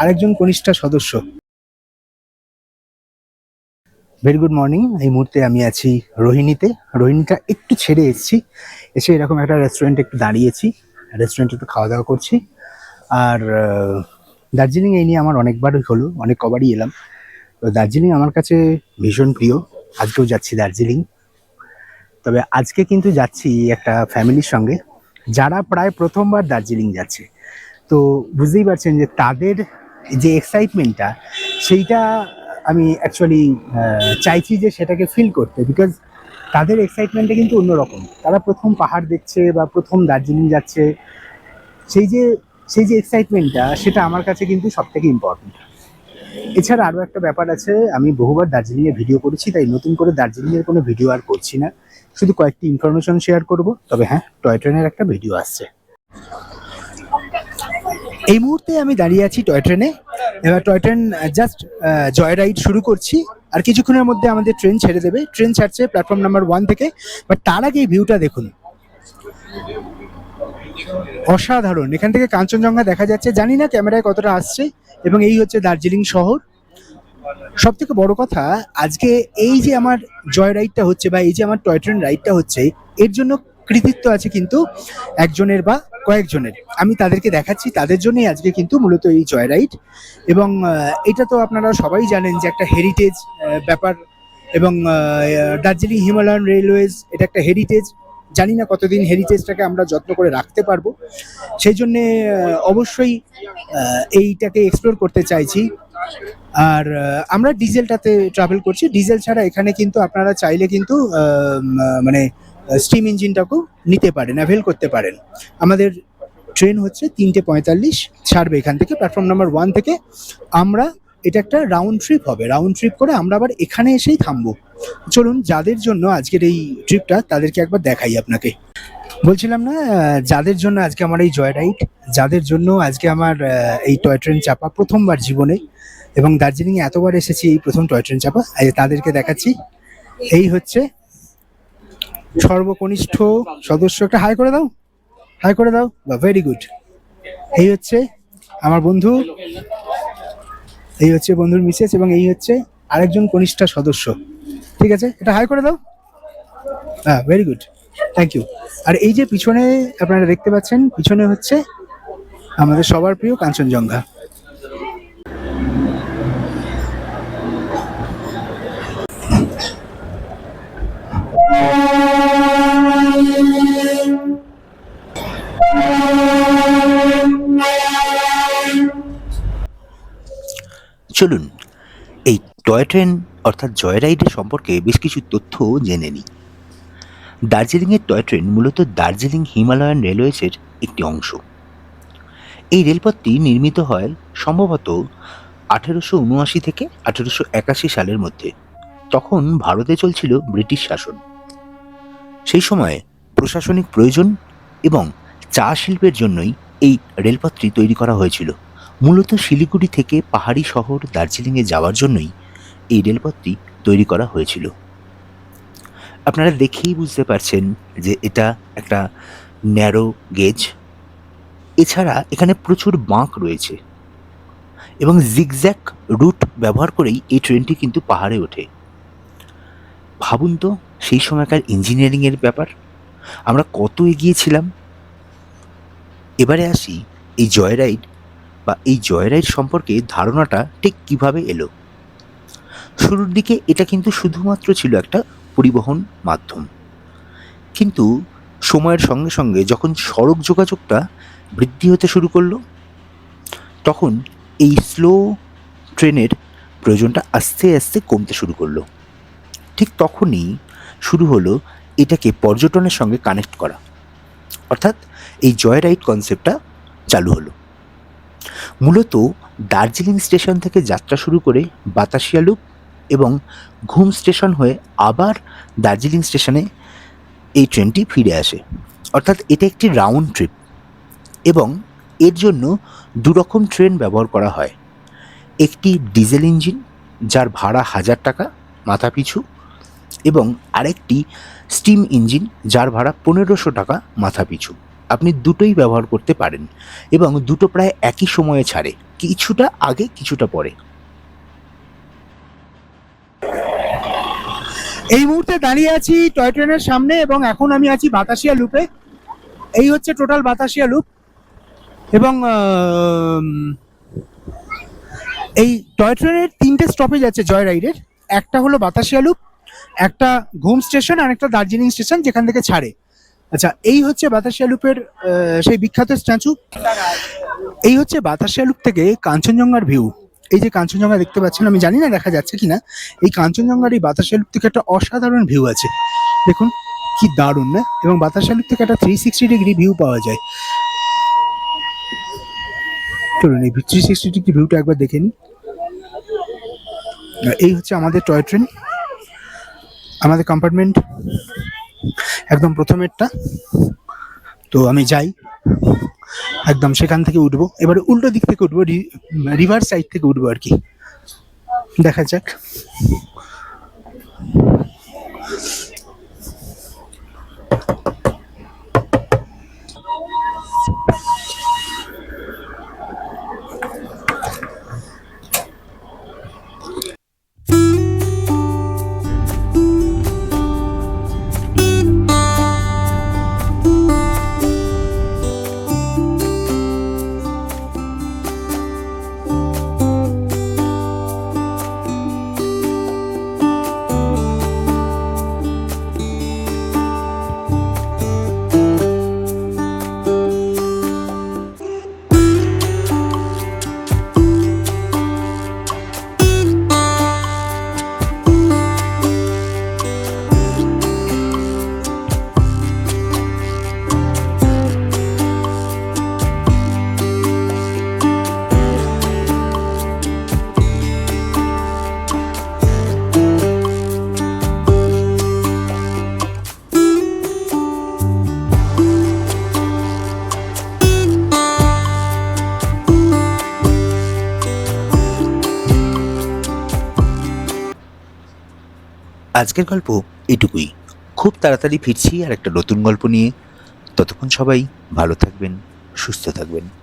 আরেকজন কনিষ্ঠা সদস্য। Very good morning এই মুহূর্তে আমি আছি রোহিণীতে। রোহিণীটা একটু ছেড়ে এসেছি। এসে এরকম একটা রেস্টুরেন্টে একটু দাঁড়িয়েছি। রেস্টুরেন্টে একটু খাওয়া দাওয়া করছি। আর দার্জিলিং এই নিয়ে আমার অনেকবারই হলো, অনেক কবারই এলাম। তো দার্জিলিং আমার কাছে ভীষণ প্রিয়। আজকেও যাচ্ছি দার্জিলিং। তবে আজকে কিন্তু যাচ্ছি একটা ফ্যামিলির সঙ্গে। যারা প্রায় প্রথমবার দার্জিলিং যাচ্ছে। তো বুঝতেই পারছেন যে তাদের যে এক্সাইটমেন্টটা সেইটা আমি অ্যাকচুয়ালি চাইছি যে সেটাকে ফিল করতে বিকজ তাদের এক্সাইটমেন্টটা কিন্তু অন্যরকম। তারা প্রথম পাহাড় দেখছে বা প্রথম দার্জিলিং যাচ্ছে। সেই যে সেই যে এক্সাইটমেন্টটা সেটা আমার কাছে কিন্তু সব থেকে ইম্পর্টেন্ট এছাড়া আরও একটা ব্যাপার আছে, আমি বহুবার দার্জিলিংয়ে ভিডিও করেছি, তাই নতুন করে দার্জিলিংয়ের কোনো ভিডিও আর করছি না। শুধু কয়েকটি ইনফরমেশন শেয়ার করব, তবে হ্যাঁ টয় ট্রেনের একটা ভিডিও আসছে। এই মুহূর্তে আমি দাঁড়িয়ে আছি টয় ট্রেনে। এবার toy train just joy ride শুরু করছি। আর কিছুক্ষণের মধ্যে আমাদের ট্রেন ছেড়ে দেবে। ট্রেন ছাড়ছে প্ল্যাটফর্ম নাম্বার ওয়ান থেকে। বাট তার আগে এই ভিউটা দেখুন। অসাধারণ। এখান থেকে কাঞ্চনজঙ্ঘা দেখা যাচ্ছে। জানি না ক্যামেরায় কতটা আসছে। এবং এই হচ্ছে দার্জিলিং শহর। সব থেকে বড় কথা, আজকে এই যে আমার জয় রাইডটা হচ্ছে বা এই যে আমার টয় ট্রেন রাইডটা হচ্ছে, এর জন্য কৃতিত্ব আছে কিন্তু একজনের বা কয়েকজনের। আমি তাদেরকে দেখাচ্ছি, তাদের জন্যই আজকে কিন্তু মূলত এই জয় রাইড এবং এটা তো আপনারা সবাই জানেন যে একটা হেরিটেজ ব্যাপার। এবং দার্জিলিং হিমালয়ান রেলওয়েজ এটা একটা হেরিটেজ জানি না কতদিন হেরিটেজটাকে আমরা যত্ন করে রাখতে পারব। সেই জন্যে অবশ্যই এইটাকে এক্সপ্লোর করতে চাইছি। আর আমরা ডিজেলটাতে ট্রাভেল করছি। ডিজেল ছাড়া এখানে কিন্তু আপনারা চাইলে কিন্তু মানে স্টিম ইঞ্জিনটাকেও নিতে পারেন অ্যাভেল করতে পারেন। আমাদের ট্রেন হচ্ছে তিনটে পঁয়তাল্লিশ, ছাড়বে এখান থেকে প্ল্যাটফর্ম নাম্বার ওয়ান থেকে। আমরা, এটা একটা রাউন্ড ট্রিপ হবে। রাউন্ড ট্রিপ করে আমরা আবার এখানে এসেই থামবো। চলুন, যাদের জন্য আজকের এই ট্রিপটা তাদেরকে একবার দেখাই আপনাকে। বলছিলাম না যাদের জন্য আজকে আমার এই জয় রাইড যাদের জন্য আজকে আমার এই টয় ট্রেন চাপা প্রথমবার জীবনে, এবং দার্জিলিংয়ে এতবার এসেছি এই প্রথম টয় ট্রেন চাপা তাদেরকে দেখাচ্ছি। এই হচ্ছে সর্বকনিষ্ঠ সদস্য একটা হাই করে দাও হাই করে দাও, বা ভেরি গুড এই হচ্ছে আমার বন্ধু, এই হচ্ছে বন্ধুর মিসেস এবং এই হচ্ছে আরেকজন কনিষ্ঠা সদস্য। ঠিক আছে? এটা হাই করে দাও। হ্যাঁ ভেরি গুড থ্যাংক ইউ আর এই যে পিছনে আপনারা দেখতে পাচ্ছেন, পিছনে হচ্ছে আমাদের সবার প্রিয় কাঞ্চনজঙ্ঘা। চলুন, এই টয় ট্রেন অর্থাৎ জয় রাইডের সম্পর্কে বেশ কিছু তথ্য জেনে নিই। দার্জিলিংয়ের টয় ট্রেন মূলত দার্জিলিং হিমালয়ান রেলওয়েজের একটি অংশ। এই রেলপথটি নির্মিত হয় সম্ভবত আঠেরোশো উনআশি থেকে আঠেরোশো একাশি সালের মধ্যে, তখন ভারতে চলছিল ব্রিটিশ শাসন। সেই সময়ে প্রশাসনিক প্রয়োজন এবং চা শিল্পের জন্যই এই রেলপথটি তৈরি করা হয়েছিল। মূলত শিলিগুড়ি থেকে পাহাড়ি শহর দার্জিলিংয়ে যাওয়ার জন্যই এই রেলপথটি তৈরি করা হয়েছিল। আপনারা দেখেই বুঝতে পারছেন যে এটা একটা ন্যারো গেজ। এছাড়া এখানে প্রচুর বাঁক রয়েছে এবং জিগজ্যাক রুট ব্যবহার করেই এই ট্রেনটি কিন্তু পাহাড়ে ওঠে। ভাবুন তো, সেই সময়কার ইঞ্জিনিয়ারিংয়ের ব্যাপার। আমরা কত এগিয়েছিলাম? এবারে আসি এই জয় রাইড বা এই জয়রাইড সম্পর্কে ধারণাটা ঠিক কীভাবে এলো? শুরুর দিকে এটা কিন্তু শুধুমাত্র ছিল একটা পরিবহন মাধ্যম। কিন্তু সময়ের সঙ্গে সঙ্গে যখন সড়ক যোগাযোগটা বৃদ্ধি হতে শুরু করল, তখন এই স্লো ট্রেনের প্রয়োজনটা আস্তে আস্তে কমতে শুরু করল। ঠিক তখনই শুরু হলো এটাকে পর্যটনের সঙ্গে কানেক্ট করা। অর্থাৎ এই জয় রাইড কনসেপ্টটা চালু হলো। মূলত দার্জিলিং স্টেশন থেকে যাত্রা শুরু করে বাতাসিয়া লুপ এবং ঘুম স্টেশন হয়ে আবার দার্জিলিং স্টেশনে এই ট্রেনটি ফিরে আসে। অর্থাৎ এটা একটি রাউন্ড ট্রিপ এবং এর জন্য দুরকম ট্রেন ব্যবহার করা হয়। একটি ডিজেল ইঞ্জিন যার ভাড়া হাজার টাকা মাথা পিছু এবং আরেকটি স্টিম ইঞ্জিন যার ভাড়া পনেরোশো টাকা মাথা পিছু আপনি দুটোই ব্যবহার করতে পারেন এবং দুটো প্রায় একই সময়ে ছাড়ে, কিছুটা আগে, কিছুটা পরে। এই মুহূর্তে দাঁড়িয়ে আছি টয় ট্রেনের সামনে এবং এখন আমি আছি বাতাসিয়া লুপে। এই হচ্ছে টোটাল বাতাসিয়া লুপ এবং এই টয় ট্রেনের তিনটে স্টপেজ আছে জয় রাইডের। একটা হলো বাতাসিয়া লুপ, একটা ঘুম স্টেশন আর একটা দার্জিলিং স্টেশন যেখান থেকে ছাড়ে। আচ্ছা এই হচ্ছে বাতাসিয়া লুপের সেই বিখ্যাত স্ট্যাচু। এই হচ্ছে বাতাসিয়া লুপ থেকে কাঞ্চনজঙ্ঘার ভিউ। এই যে কাঞ্চনজঙ্ঘা দেখতে পাচ্ছেন, আমি জানি না দেখা যাচ্ছে কিনা। এই কাঞ্চনজঙ্ঘার এই বাতাসিয়া লুপ থেকে একটা অসাধারণ ভিউ আছে। দেখুন, কি দারুণ, না? এবং বাতাসিয়া লুপ থেকে একটা থ্রি সিক্সটি ডিগ্রি ভিউ পাওয়া যায়। চলুন, এই থ্রি সিক্সটি ডিগ্রি ভিউটা একবার দেখে নিই। এই হচ্ছে আমাদের টয় ট্রেন আমাদের কম্পার্টমেন্ট একদম প্রথমেরটা। তো আমি যাই। একদম সেখান থেকে উঠবো। এবারে উল্টো দিক থেকে উঠবো রিভার সাইড থেকে উঠবো আর কি। দেখা যাক। আজকের গল্প এটুকুই। খুব তাড়াতাড়ি ফিরছি আর একটা নতুন গল্প নিয়ে। ততক্ষণ সবাই ভালো থাকবেন, সুস্থ থাকবেন।